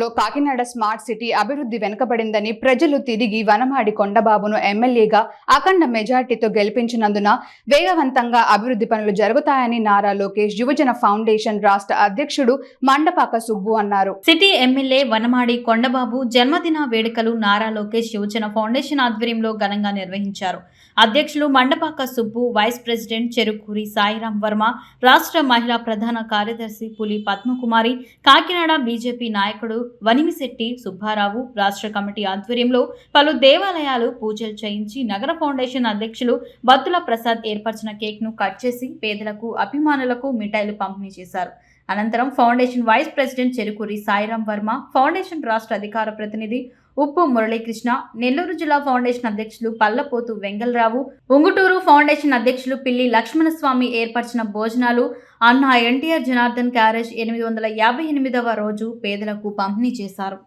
రాష్ట్రంలో Kakinada smart city అభివృద్ధి వెనుకబడిందని ప్రజలు తిరిగి వనమాడి కొండబాబును ఎమ్మెల్యేగా అఖండ మెజార్టీతో గెలిపించినందున వేగవంతంగా అభివృద్ధి పనులు జరుగుతాయని నారా లోకేష్ యువజన ఫౌండేషన్ రాష్ట్ర అధ్యక్షుడు మండపాక సుబ్బు అన్నారు. సిటీ ఎమ్మెల్యే వనమాడి కొండబాబు జన్మదిన వేడుకలు నారా లోకేష్ యువజన ఫౌండేషన్ ఆధ్వర్యంలో ఘనంగా నిర్వహించారు. అధ్యక్షులు మండపాక సుబ్బు వైస్ ప్రెసిడెంట్ చెరుకూరి సాయిరాం వర్మ రాష్ట్ర మహిళా ప్రధాన కార్యదర్శి పులి పద్మకుమారి కాకినాడ బీజేపీ నాయకుడు వనిమిశెట్టి సుబ్బారావు రాష్ట్ర కమిటీ ఆధ్వర్యంలో పలు దేవాలయాలు పూజలు చేయించి నగర ఫౌండేషన్ అధ్యక్షులు బత్తుల ప్రసాద్ ఏర్పరిచిన కేక్ను కట్ చేసి పేదలకు అభిమానులకు మిఠాయిలు పంపిణీ చేశారు. అనంతరం foundation vice president Cherukuri Sairam Varma foundation రాష్ట్ర అధికార ప్రతినిధి ఉప్పు మురళీకృష్ణ నెల్లూరు జిల్లా ఫౌండేషన్ అధ్యక్షులు పల్లపోతు వెంగళరావు ఉంగుటూరు ఫౌండేషన్ అధ్యక్షులు పిల్లి లక్ష్మణస్వామి ఏర్పరిచిన భోజనాలు అన్న ఎన్టీఆర్ జనార్దన్ క్యారేజ్ ఎనిమిది వందల యాభై ఎనిమిదవ రోజు పేదలకు పంపిణీ చేశారు.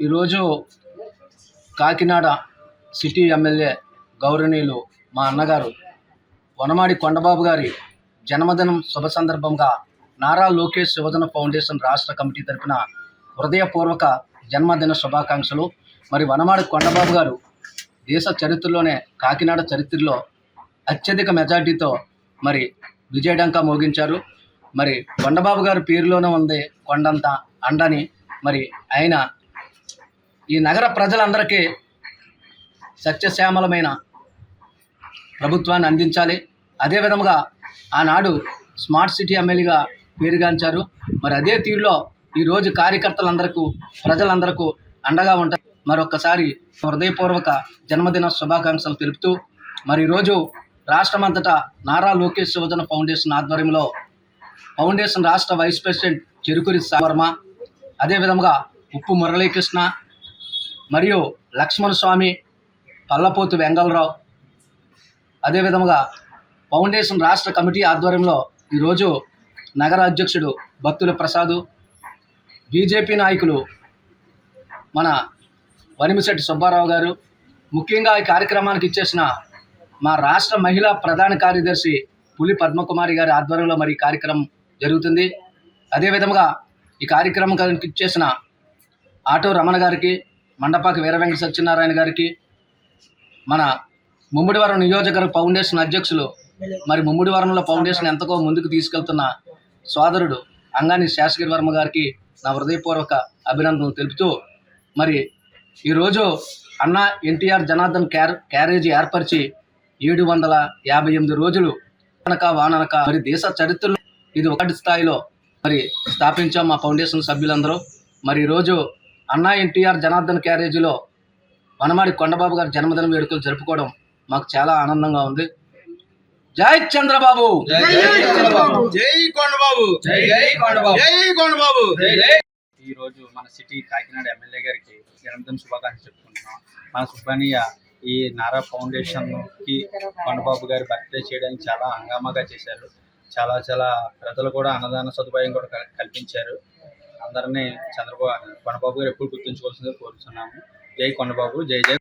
ఈరోజు కాకినాడ సిటీ ఎమ్మెల్యే గౌరవనీయులు మా అన్నగారు వనమాడి కొండబాబు గారి జన్మదినం శుభ సందర్భంగా నారా లోకేష్ యువజన ఫౌండేషన్ రాష్ట్ర కమిటీ తరపున హృదయపూర్వక జన్మదిన శుభాకాంక్షలు. మరి వనమాడి కొండబాబు గారు దేశ చరిత్రలోనే కాకినాడ చరిత్రలో అత్యధిక మెజార్టీతో మరి విజయడంక మోగించారు. మరి కొండబాబు గారి పేరులోనే ఉంది కొండంత అండని మరి ఆయన ఈ నగర ప్రజలందరికీ సత్యశ్యామలమైన ప్రభుత్వాన్ని అందించాలి. అదే విధముగా ఆనాడు స్మార్ట్ సిటీ ఎమ్మెల్యేగా పేరుగాంచారు. మరి అదే తీరులో ఈరోజు కార్యకర్తలందరకు ప్రజలందరకు అండగా ఉంటారు. మరొకసారి హృదయపూర్వక జన్మదిన శుభాకాంక్షలు తెలుపుతూ మరి ఈరోజు రాష్ట్రమంతటా నారా లోకేష్ శివజన ఫౌండేషన్ ఆధ్వర్యంలో ఫౌండేషన్ రాష్ట్ర వైస్ ప్రెసిడెంట్ చెరుకురి సావర్మ అదేవిధంగా ఉప్పు మురళీకృష్ణ మరియు లక్ష్మణ స్వామి పల్లపోతు వెంగళరావు. అదేవిధముగా ఫౌండేషన్ రాష్ట్ర కమిటీ ఆధ్వర్యంలో ఈరోజు నగర అధ్యక్షుడు భక్తుల ప్రసాదు బీజేపీ నాయకులు మన వనిమిశెట్టి సుబ్బారావు గారు ముఖ్యంగా ఈ కార్యక్రమానికి ఇచ్చేసిన మా రాష్ట్ర మహిళా ప్రధాన కార్యదర్శి పులి పద్మకుమారి గారి ఆధ్వర్యంలో మరి కార్యక్రమం జరుగుతుంది. అదేవిధముగా ఈ కార్యక్రమానికి ఇచ్చేసిన ఆటో రమణ గారికి మండపాకి వీరవెంకట సత్యనారాయణ గారికి మన ముమ్మిడివరం నియోజకవర్గ ఫౌండేషన్ అధ్యక్షులు మరి ముమ్మిడివరంలో ఫౌండేషన్ ఎంతకో ముందుకు తీసుకెళ్తున్న సోదరుడు అంగాని శేషగిరి వర్మ గారికి నా హృదయపూర్వక అభినందనలు తెలుపుతూ మరి ఈరోజు అన్న ఎన్టీఆర్ జనార్దన్ క్యార్ క్యారేజీ ఏర్పరిచి ఏడు వందల యాభై ఎనిమిది రోజులు వానక వాననక మరి దేశ చరిత్రలో ఇది ఒకటి స్థాయిలో మరి స్థాపించాం మా ఫౌండేషన్ సభ్యులందరూ. మరి ఈరోజు అన్నా ఎన్టీఆర్ జనార్దన్ క్యారేజీలో వనమాడి కొండబాబు గారి జన్మదిన వేడుకలు జరుపుకోవడం మాకు చాలా ఆనందంగా ఉంది. జై చంద్రబాబు! జై కొండబాబు! జై కొండబాబు! జై జై కొండబాబు! ఈ రోజు మన సిటీ కాకినాడ ఎమ్మెల్యే గారికి జన్మదిన శుభాకాంక్షలు చెప్పుకుంటున్నాం. మన సుబ్బనయ్య ఈ నారా ఫౌండేషన్కి కొండబాబు గారి బర్త్డే చేయడానికి చాలా హంగామాగా చేశారు. చాలా చాలా ప్రజలు కూడా అన్నదాన సదుపాయం కూడా కల్- కల్పించారు. అందరినీ చంద్రబాబు కొండబాబు గారు ఎప్పుడు గుర్తుంచుకోవాల్సిందిగా కోరుతున్నాము జై కొండబాబు జై జై